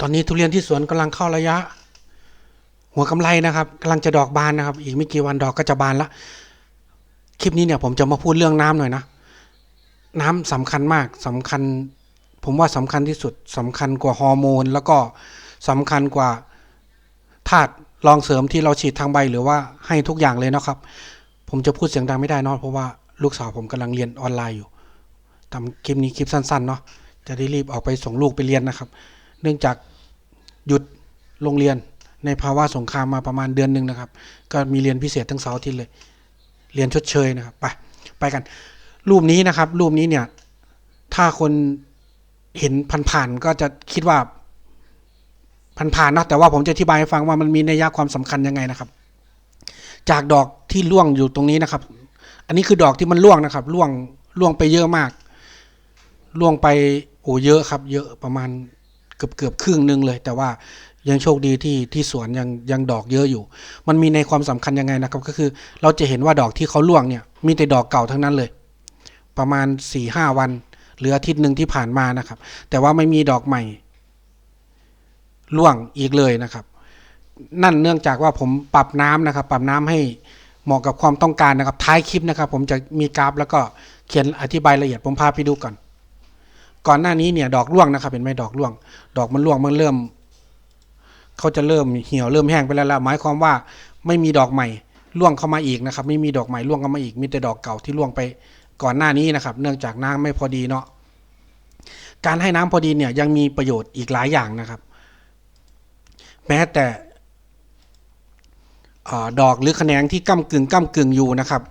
ตอนนี้ทุเรียนที่สวนกำลังเข้าระยะ หัวกำไรนะครับกำลังจะดอกบานนะครับ อีกไม่กี่วันดอกก็จะบานละคลิปนี้เนี่ยผมจะมาพูดเรื่องน้ำหน่อยนะ น้ำสำคัญมากสำคัญ ผมว่าสำคัญที่สุดสำคัญกว่าฮอร์โมน แล้วก็สำคัญกว่าธาตุรองเสริมที่เราฉีดทางใบหรือว่าให้ทุกอย่างเลยนะครับ ผมจะพูดเสียงดังไม่ได้นอะเพราะว่าลูกสาวผมกำลังเรียนออนไลน์อยู่ทำคลิปนี้คลิปสั้นๆเนาะจะได้รีบออกไปส่งลูกไปเรียนนะครับ เนื่องจาก หยุดโรงเรียนในภาวะสงครามมาประมาณเดือนหนึ่งนะครับ ก็มีเรียนพิเศษทั้งเสาร์อาทิตย์เลย เรียนชดเชยนะครับ ไปไปกัน รูปนี้นะครับ รูปนี้เนี่ย ถ้าคนเห็นผ่านๆก็จะคิดว่าผ่านๆนะแต่ว่าผมจะอธิบายให้ฟังว่ามันมีนัยยะความสำคัญยังไงนะครับ จากดอกที่ร่วงอยู่ตรงนี้นะครับ อันนี้คือดอกที่มันร่วงนะครับร่วงร่วงไปเยอะมากร่วงไปโอ้เยอะครับ เยอะประมาณ เกือบเกือบครึ่งหนึงเลย แต่ว่ายังโชคดีที่ที่สวนยังยังดอกเยอะอยู่ มันมีในความสำคัญยังไงนะครับ ก็คือเราจะเห็นว่าดอกที่เขาร่วงเนี่ยมีแต่ดอกเก่าทั้งนั้นเลย ประมาณสี่ห้าวันหรืออาทิตย์หนึ่งที่ผ่านมานะครับ แต่ว่าไม่มีดอกใหม่ร่วงอีกเลยนะครับ นั่นเนื่องจากว่าผมปรับน้ำนะครับ ปรับน้ำให้เหมาะกับความต้องการนะครับ ท้ายคลิปนะครับ ผมจะมีกราฟแล้วก็เขียนอธิบายละเอียดผมพาไปดูก่อน ก่อนหน้านี้เนี่ยดอกร่วงนะครับเห็นไหมดอกร่วง ดอกมันร่วงมันเริ่มเขาจะเริ่มเหี่ยวเริ่มแห้งไปแล้วล่ะหมายความว่าไม่มีดอกใหม่ร่วงเข้ามาอีกนะครับ ไม่มีดอกใหม่ร่วงเข้ามาอีก มีแต่ดอกเก่าที่ร่วงไปก่อนหน้านี้นะครับ เนื่องจากน้ำไม่พอดีเนาะการให้น้ำพอดีเนี่ยยังมีประโยชน์อีกหลายอย่างนะครับ แม้แต่อดอกหรือแขนงที่ก้ากึ่งก้ากึ่งอยู่นะครับ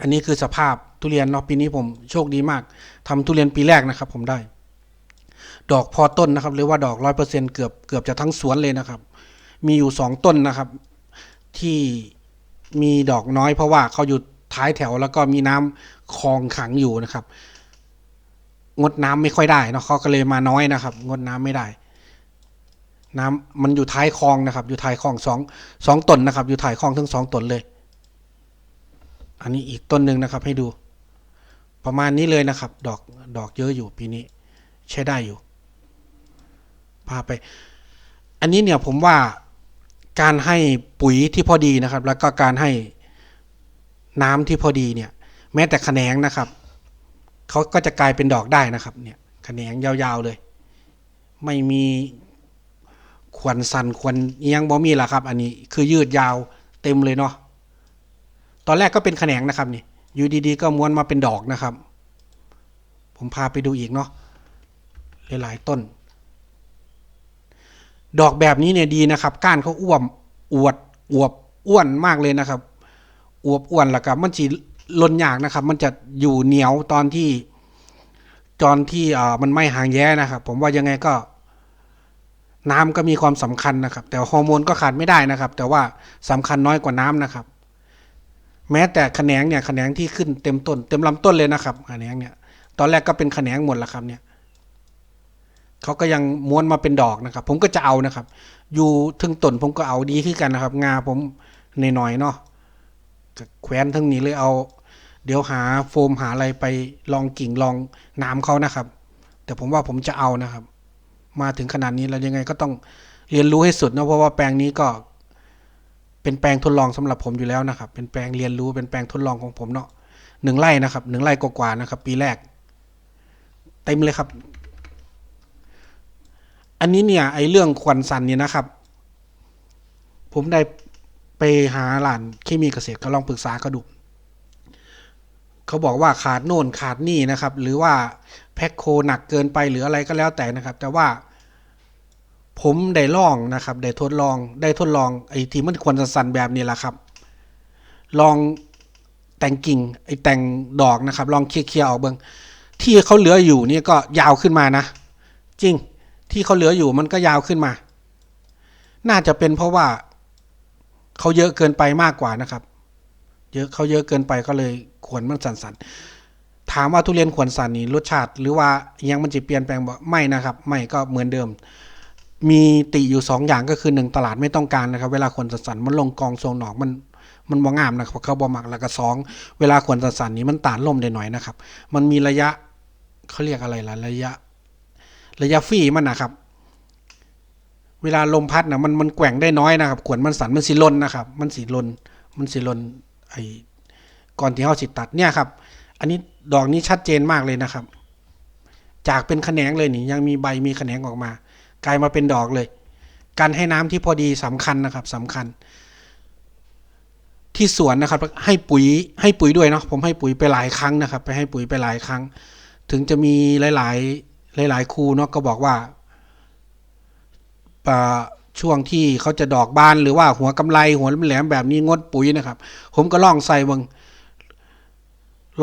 อันนี้คือสภาพ ทุเรียนเนาะปีนี้ผมโชคดีมากทำทุเรียนปีแรกนะครับ ผมได้ ดอกพอต้นนะครับ หรือว่าดอกร้อยเปอร์เซ็นเกือบเกือบจะทั้งสวนเลยนะครับ มีอยู่สองต้นนะครับ ที่มีดอกน้อยเพราะว่าเขาอยู่ท้ายแถวแล้วก็มีน้ำคลองขังอยู่นะครับ งดน้ำไม่ค่อยได้เนาะเขาก็เลยมาน้อยนะครับ งดน้ำไม่ได้ น้ำมันอยู่ท้ายคลองนะครับ อยู่ท้ายคลองสองสองต้นนะครับ อยู่ท้ายคลองทั้งสองต้นเลย อันนี้อีกต้นหนึ่งนะครับ ให้ดู ประมาณนี้เลยนะครับ ดอกดอกเยอะอยู่ปีนี้ ใช้ได้อยู่ พาไป อันนี้เนี่ยผมว่าการให้ปุ๋ยที่พอดีนะครับ แล้วก็การให้น้ำที่พอดีเนี่ย แม้แต่แขนงนะครับเขาก็จะกลายเป็นดอกได้นะครับ เนี่ยแขนงยาวๆเลย ไม่มีขวนสันขวนเอียงบ่มีละครับ อันนี้คือยืดยาวเต็มเลยเนาะตอนแรกก็เป็นแขนงนะครับนี่ อยู่ดีๆ ก็ม้วนมาเป็นดอกนะครับ ผมพาไปดูอีกเนาะหลายๆต้น ดอกแบบนี้เนี่ยดีนะครับ ก้านเขาอ้วมอวดอวบอ้วนมากเลยนะครับ อวบอ้วนแล้วก็มันจีลนยากนะครับ มันจะอยู่เหนียวตอนที่ตอนที่อ่ามันไม่หางแย้นะครับ ผมว่ายังไงก็ น้ำก็มีความสำคัญนะครับ แต่ฮอร์โมนก็ขาดไม่ได้นะครับ แต่ว่าสำคัญน้อยกว่าน้ำนะครับ แม้แต่แขนงเนี่ยแขนงที่ขึ้นเต็มต้น เต็มลำต้นเลยนะครับแขนงเนี่ย ตอนแรกก็เป็นแขนงหมดแล้วครับเนี่ยเขาก็ยังม้วนมาเป็นดอกนะครับ ผมก็จะเอานะครับ อยู่ถึงต้นผมก็เอาดีขึ้นกันนะครับ งาผมหน่อยๆเนาะแขวนทั้งนี้เลยเอา เดี๋ยวหาโฟมหาอะไรไปลองกิ่งลองน้ำเขานะครับ แต่ผมว่าผมจะเอานะครับ มาถึงขนาดนี้แล้วยังไงก็ต้องเรียนรู้ให้สุดนะเพราะว่าแปลงนี้ก็ เป็นแปลงทดลองสำหรับผมอยู่แล้วนะครับ เป็นแปลงเรียนรู้เป็นแปลงทดลองของผมเนาะหนึ่งไร่นะครับหนึ่งไร่กว่าๆนะครับ ปีแรก เต็มเลยครับ อันนี้เนี่ยไอ้เรื่องควันสันเนี่ยนะครับ ผมได้ไปหาหลานเคมีเกษตรก็ลองปรึกษาเขาดูเขาบอกว่าขาดโน่นขาดนี่นะครับ หรือว่าแพ็คโคหนักเกินไปหรืออะไรก็แล้วแต่นะครับ แต่ว่า ผมได้ลองนะครับ ได้ทดลอง ได้ทดลองไอ้ที่มันควรสั่นแบบนี้แหละครับ ลองแต่งกิ่งไอ้แต่งดอกนะครับ ลองเคลียร์ๆออกเบิงที่เขาเหลืออยู่นี่ก็ยาวขึ้นมานะ จริงที่เขาเหลืออยู่มันก็ยาวขึ้นมา น่าจะเป็นเพราะว่าเขาเยอะเกินไปมากกว่านะครับ เยอะเขาเยอะเกินไปก็เลยขวนมันสันๆถามว่าทุเรียนขวนสันนี่รสชาติ หรือว่ายังมันจะเปลี่ยนแปลงบ่ไม่นะครับ ไม่ก็เหมือนเดิม มีติอยู่สองอย่างก็คือหนึ่งตลาดไม่ต้องการนะครับ เวลาขวนสันมันลงกองทรงหนอกมันมันบ่งามนะครับเขาบ่มักแล้วก็สองเวลาขวนสันๆนี้มันตานล่มได้หน่อยนะครับ มันมีระยะเขาเรียกอะไรล่ะระยะ ระยะฟีมันนะครับ เวลาลมพัดนะมันมันแกว่งได้น้อยนะครับขวนมันสั่นมันสิลนนะครับ มันสิลนมันสิลนไอ้ก่อนที่เขาสิตัดเนี่ยครับ อันนี้ดอกนี้ชัดเจนมากเลยนะครับ จากเป็นแขนงเลยนี่ยังมีใบมีแขนงออกมา กลายมาเป็นดอกเลย การให้น้ำที่พอดีสำคัญนะครับสำคัญ ที่สวนนะครับ ให้ปุ๋ยให้ปุ๋ยด้วยเนาะผมให้ปุ๋ยไปหลายครั้งนะครับ ไปให้ปุ๋ยไปหลายครั้ง ถึงจะมีหลาย ๆ หลาย ๆ ครูเนาะก็บอกว่าช่วงที่เขาจะดอกบานหรือว่าหัวกำไลหัวแหลมแบบนี้งดปุ๋ยนะครับ ผมก็ลองใส่เบง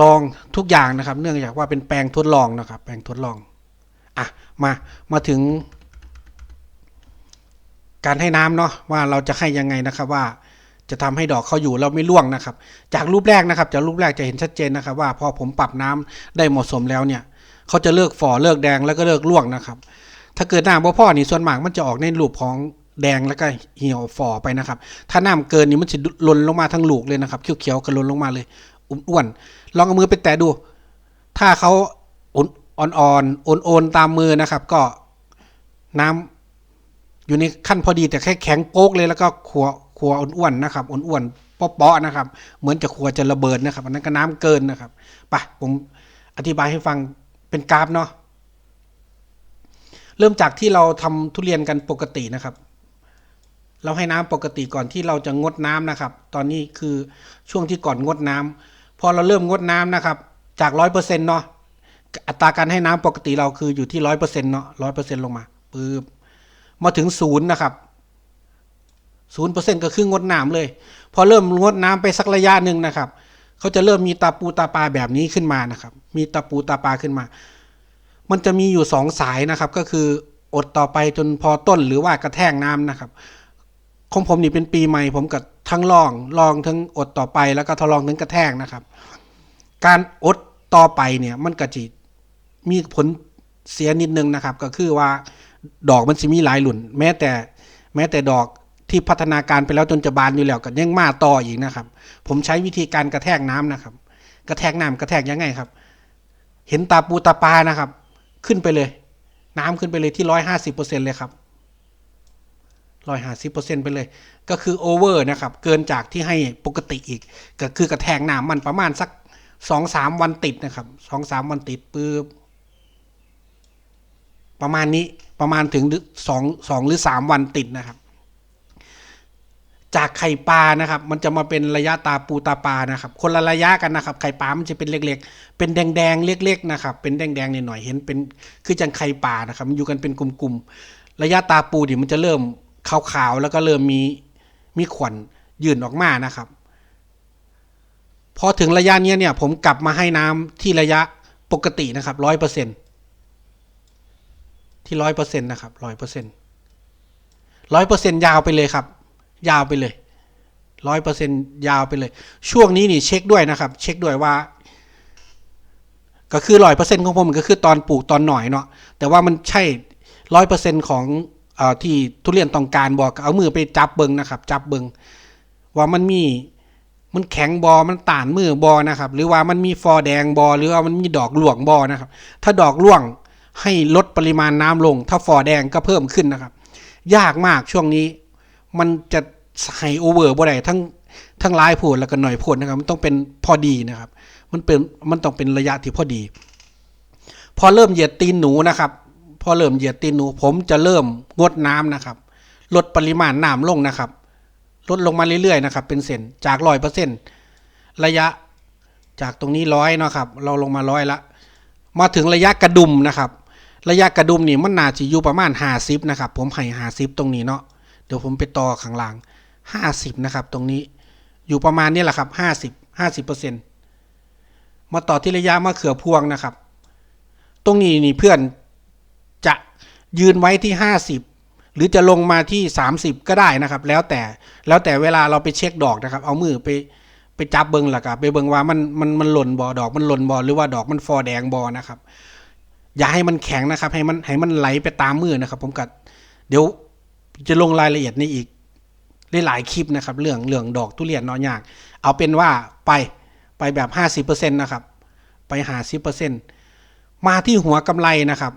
ลองทุกอย่างนะครับ เนื่องจากว่าเป็นแปลงทดลองนะครับ แปลงทดลอง อะ มา มาถึง การให้น้ำเนาะว่าเราจะให้ยังไงนะครับว่าจะทำให้ดอกเขาอยู่แล้วไม่ร่วงนะครับ จากรูปแรกนะครับจากรูปแรกจะเห็นชัดเจนนะครับ ว่าพอผมปรับน้ำได้เหมาะสมแล้วเนี่ยเขาจะเลิกฝ่อเลิกแดงแล้วก็เลิกร่วงนะครับ ถ้าเกิดน้ำบ่พ่อนี่ส่วนมากมันจะออกในรูปของแดงแล้วก็เหี่ยวฝ่อไปนะครับ ถ้าน้ำเกินนี่มันจะล่นลงมาทั้งลูกเลยนะครับเขียวๆก็หล่นลงมาเลยอ้วนๆลองเอามือไปแตะดู ถ้าเขาอ่อนๆโอนๆตามมือนะครับ ก็น้ำ อยู่ในขั้นพอดีแต่แค่แข็งโป๊กเลยแล้วก็ขัวขัวอ้วนๆนะครับอ้วนๆเปาะๆนะครับ เหมือนจะขัวจะระเบิดนะครับ อันนั้นก็น้ำเกินนะครับไปผมอธิบายให้ฟังเป็นกราฟเนาะเริ่มจากที่เราทำทุเรียนกันปกตินะครับ เราให้น้ำปกติก่อนที่เราจะงดน้ำนะครับ ตอนนี้คือช่วงที่ก่อนงดน้ำพอเราเริ่มงดน้ำนะครับ จากร้อยเปอร์เซ็นต์เนาะอัตราการให้น้ำปกติเราคืออยู่ที่ร้อยเปอร์เซ็นต์เนาะร้อยเปอร์เซ็นต์ลงมาปึ๊บ มาถึงศูนย์นะครับศูนย์เปอร์เซ็นต์ก็คืองดน้ำเลย พอเริ่มงดน้ำไปสักระยะหนึ่งนะครับ เขาจะเริ่มมีตาปูตาปลาแบบนี้ขึ้นมานะครับ มีตาปูตาปลาขึ้นมา มันจะมีอยู่สองสายนะครับ ก็คืออดต่อไปจนพอต้นหรือว่ากระแทกน้ำนะครับของผมนี่เป็นปีใหม่ผมกับทั้งลองลองทั้งอดต่อไปแล้วก็ทดลองทั้งกระแทกนะครับ การอดต่อไปเนี่ยมันก็จะมีผลเสียนิดนึงนะครับ ก็คือว่า ดอกมันจะมีหลายหลุ่นแม้แต่แม้แต่ดอกที่พัฒนาการไปแล้วจนจะบานอยู่แล้วก็ยังมาต่ออีกนะครับ ผมใช้วิธีการกระแทกน้ำนะครับ กระแทกน้ำกระแทกยังไงครับ เห็นตาปูตาปลานะครับ ขึ้นไปเลย น้ำขึ้นไปเลยที่ร้อยห้าสิบเปอร์เซ็นเลยครับร้อยห้าสิบเปอร์เซ็นไปเลย ก็คือโอเวอร์นะครับ เกินจากที่ให้ปกติอีก ก็คือกระแทกน้ำมันประมาณสักสองสามวันติดนะครับสองสามวันติดปุ๊บประมาณนี้ ประมาณถึงสองสองหรือสามวันติดนะครับ จากไข่ปลานะครับ มันจะมาเป็นระยะตาปูตาปลานะครับ คนละระยะกันนะครับ ไข่ปลามันจะเป็นเล็ก ๆ เป็นแดงๆเล็กๆนะครับ เป็นแดงๆหน่อยๆเห็นเป็นคือจังไข่ปลานะครับ มันอยู่กันเป็นกลุ่มๆระยะตาปูดิมันจะเริ่มขาวๆแล้วก็เริ่มมีมีขวัญยื่นออกมานะครับพอถึงระยะนี้เนี่ยผมกลับมาให้น้ำที่ระยะปกตินะครับร้อยเปอร์เซ็นต์ ที่ร้อยเปอร์เซ็นต์นะครับร้อยเปอร์เซ็นต์ร้อยเปอร์เซ็นต์ยาวไปเลยครับ ยาวไปเลยร้อยเปอร์เซ็นต์ยาวไปเลย ช่วงนี้นี่เช็คด้วยนะครับ เช็คด้วยว่า ก็คือร้อยเปอร์เซ็นต์ของผมก็คือตอนปลูกตอนหน่อยเนาะแต่ว่ามันใช่ร้อยเปอร์เซ็นต์ของอที่ทุเรียนต้องการบอกเอามือไปจับเบิงนะครับ จับเบิงว่ามันมีมันแข็งบอมันต่านมือบอนะครับ หรือว่ามันมีฟอแดงบอหรือว่ามันมีดอกหลวงบอนะครับ ถ้าดอกร่วง ให้ลดปริมาณน้ำลง ถ้าฟอแดงก็เพิ่มขึ้นนะครับ ยากมากช่วงนี้ มันจะไฮโอเวอร์บ่ได้ทั้งทั้งหลายโพดแล้วก็หน่อยโพดนะครับ มันต้องเป็นพอดีนะครับ มันเป็นมันต้องเป็นระยะที่พอดี พอเริ่มเหยียดตีนหนูนะครับ พอเริ่มเหยียดตีนหนู ผมจะเริ่มงดน้ำนะครับ ลดปริมาณน้ำลงนะครับ ลดลงมาเรื่อยๆนะครับ เป็นเซนจากร้อยเปอร์เซ็นระยะจากตรงนี้ร้อยนะครับ เราลงมาร้อยละ มาถึงระยะกระดุมนะครับ ระยะกระดุมนี่มันน่าจะอยู่ประมาณห้าสิบนะครับ ผมให้ห้าสิบตรงนี้เนาะ เดี๋ยวผมไปต่อข้างล่างห้าสิบนะครับ ตรงนี้ อยู่ประมาณนี้แหละครับห้าสิบห้าสิบเปอร์เซ็นมาต่อที่ระยะมะเขือพวงนะครับ ตรงนี้นี่เพื่อนจะยืนไว้ที่ห้าสิบหรือจะลงมาที่สามสิบก็ได้นะครับ แล้วแต่ แล้วแต่เวลาเราไปเช็คดอกนะครับ เอามือไปไปจับเบิงหลักอะไปเบิงว่ามันมันมันหล่นบอดอกมันหล่นบอหรือว่าดอกมันฟอแดงบอนะครับ อย่าให้มันแข็งนะครับ ให้มันให้มันไหลไปตามมือนะครับ ผมกัดเดี๋ยวจะลงรายละเอียดในอีกหลายๆคลิปนะครับ เรื่องเรื่องดอกทุเรียนนอนยาก เอาเป็นว่าไปไปแบบห้าสิบเปอร์เซ็นต์นะครับ ไปหาสิบเปอร์เซ็นต์มาที่หัวกำไรนะครับ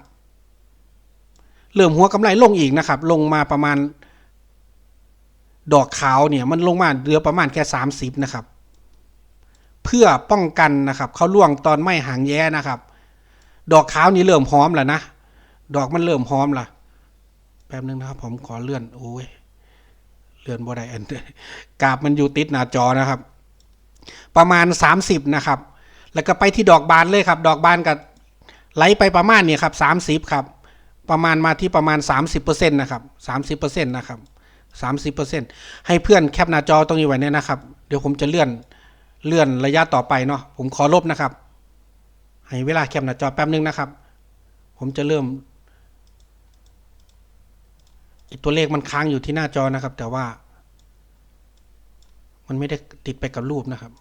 เริ่มหัวกำไรลงอีกนะครับ ลงมาประมาณ ดอกขาวเนี่ยมันลงมาเหลือประมาณแค่สามสิบนะครับ เพื่อป้องกันนะครับ เขาล่วงตอนไม่หางแย้นะครับ ดอกขาวนี่เริ่มหอมแล้วนะ ดอกมันเริ่มหอมละแป๊บนึงนะครับ ผมขอเลื่อนโอ้ยเลื่อนบ่ได้อันกาบมันอยู่ติดหน้าจอนะครับ ประมาณสามสิบนะครับ แล้วก็ไปที่ดอกบานเลยครับ ดอกบานกับไหลไปประมาณเนี่ยครับสามสิบครับ ประมาณมาที่ประมาณสามสิบเปอร์เซ็นต์นะครับสามสิบเปอร์เซ็นต์นะครับสามสิบเปอร์เซ็นต์ให้เพื่อนแคปหน้าจอตรงนี้ไว้เนี่ยนะครับ เดี๋ยวผมจะเลื่อนเลื่อนระยะต่อไปเนาะผมขอลบนะครับ ให้เวลาแคปหน้าจอแป๊บนึงนะครับ ผมจะเริ่มอ้ตัวเลขมันค้างอยู่ที่หน้าจอนะครับ แต่ว่า มันไม่ได้ติดไปกับรูปนะครับ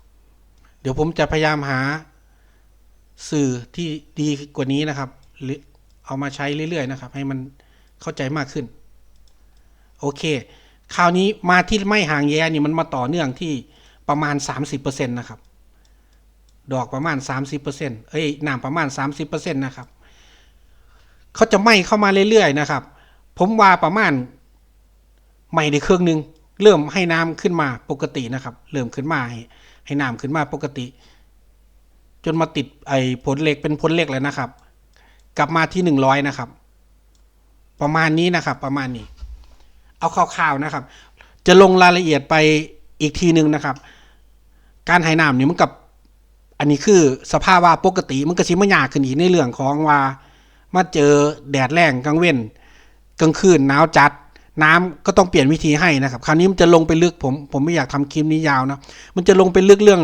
เดี๋ยวผมจะพยายามหาสื่อที่ดีกว่านี้นะครับ หรือเอามาใช้เรื่อยๆนะครับ ให้มันเข้าใจมากขึ้น โอเค คราวนี้มาที่ไม่ห่างแย่นี่มันมาต่อเนื่องที่ประมาณ 30%นะครับ ดอกประมาณ 30%เอ้ยนามประมาณ 30%นะครับ เขาจะไหม้เข้ามาเรื่อยๆนะครับ ผมว่าประมาณไหม้ในเครื่องหนึ่งเริ่มให้น้ำขึ้นมาปกตินะครับ เริ่มขึ้นมาให้ให้น้ำขึ้นมาปกติ จนมาติดไอ้ผลเหล็กเป็นผลเหล็กแล้วนะครับ กลับมาที่หนึ่งร้อยนะครับ ประมาณนี้นะครับ ประมาณนี้ เอาคร่าวๆนะครับ จะลงรายละเอียดไปอีกทีหนึ่งนะครับ การไหน้ำนี่มันกับ อันนี้คือสภาพว่าปกติมันก็ชิมยากขึ้นอีกในเรื่องของว่ามาเจอแดดแรงกลางเว้นกลางคืนหนาวจัด น้ำก็ต้องเปลี่ยนวิธีให้นะครับ คราวนี้มันจะลงไปลึกผมผมไม่อยากทำคลิปนี้ยาวนะมันจะลงไปลึกเรื่อง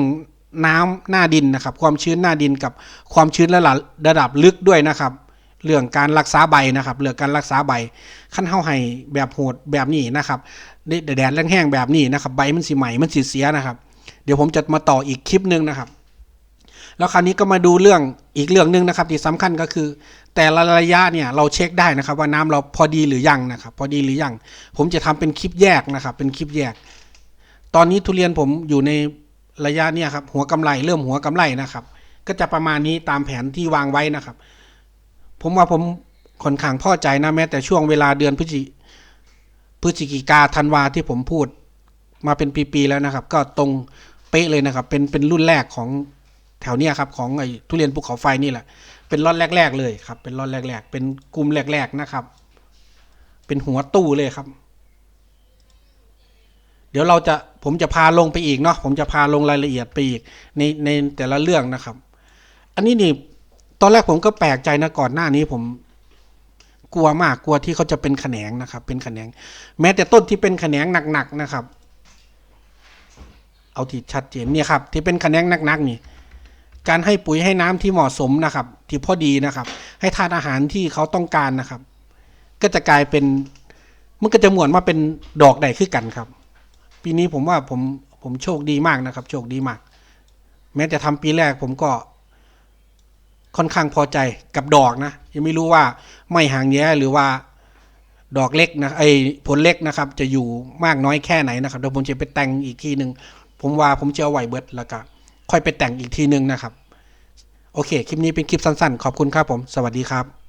น้ำหน้าดินนะครับ ความชื้นหน้าดินกับความชื้นระดับระดับลึกด้วยนะครับ เรื่องการรักษาใบนะครับเรื่องการรักษาใบขั้นเฮาให้แบบโหดแบบนี้นะครับแดดแรงๆแบบนี้นะครับ ใบมันสีใหม่มันสีเสียนะครับ เดี๋ยวผมจะมาต่ออีกคลิปหนึ่งนะครับ แล้วคราวนี้ก็มาดูเรื่องอีกเรื่องหนึ่งนะครับที่สำคัญก็คือ แต่ละระยะเนี่ยเราเช็คได้นะครับ ว่าน้ำเราพอดีหรือยังนะครับ พอดีหรือยังผมจะทำเป็นคลิปแยกนะครับ เป็นคลิปแยก ตอนนี้ทุเรียนผมอยู่ในระยะเนี่ยครับหัวกำไรเริ่มหัวกำไรนะครับ ก็จะประมาณนี้ตามแผนที่วางไว้นะครับ ผมว่าผมค่อนข้างพอใจนะแม้แต่ช่วงเวลาเดือนพฤศจิพฤศจิกาธันวาที่ผมพูดมาเป็นปีๆแล้วนะครับ ก็ตรงเป๊ะเลยนะครับ เป็นเป็นรุ่นแรกของ แถวเนี้ยครับของไอ้ทุเรียนภูเขาไฟนี่แหละ เป็นล็อตแรก ๆ เลยครับ เป็นล็อตแรก ๆ เป็นกลุ่มแรก ๆนะครับ เป็นหัวตู้เลยครับ เดี๋ยวเราจะผมจะพาลงไปอีกเนาะผมจะพาลงรายละเอียดไปอีกในในแต่ละเรื่องนะครับ อันนี้นี่ตอนแรกผมก็แปลกใจนะก่อนหน้านี้ผมกลัวมากกลัวที่เขาจะเป็นแขนงนะครับ เป็นแขนง แม้แต่ต้นที่เป็นแขนงหนักๆนะครับ เอาที่ชัดเจนเนี่ยครับ ที่เป็นแขนงหนักๆนี่ การให้ปุ๋ยให้น้ำที่เหมาะสมนะครับ ที่พอดีนะครับ ให้ทานอาหารที่เขาต้องการนะครับ ก็จะกลายเป็นมันก็จะหมวนมาเป็นดอกใดขึ้นกันครับ ปีนี้ผมว่าผมผมโชคดีมากนะครับ โชคดีมาก แม้แต่ทำปีแรกผมก็ค่อนข้างพอใจกับดอกนะยังไม่รู้ว่าไม่ห่างแย้หรือว่าดอกเล็กนะไอผลเล็กนะครับ จะอยู่มากน้อยแค่ไหนนะครับเดี๋ยวผมจะไปแต่งอีกทีหนึ่งผมว่าผมจะเอาไหวเบิร์ดแล้วก็ ค่อยไปแต่งอีกทีหนึ่งนะครับ โอเค คลิปนี้เป็นคลิปสั้นๆ ขอบคุณครับผม สวัสดีครับ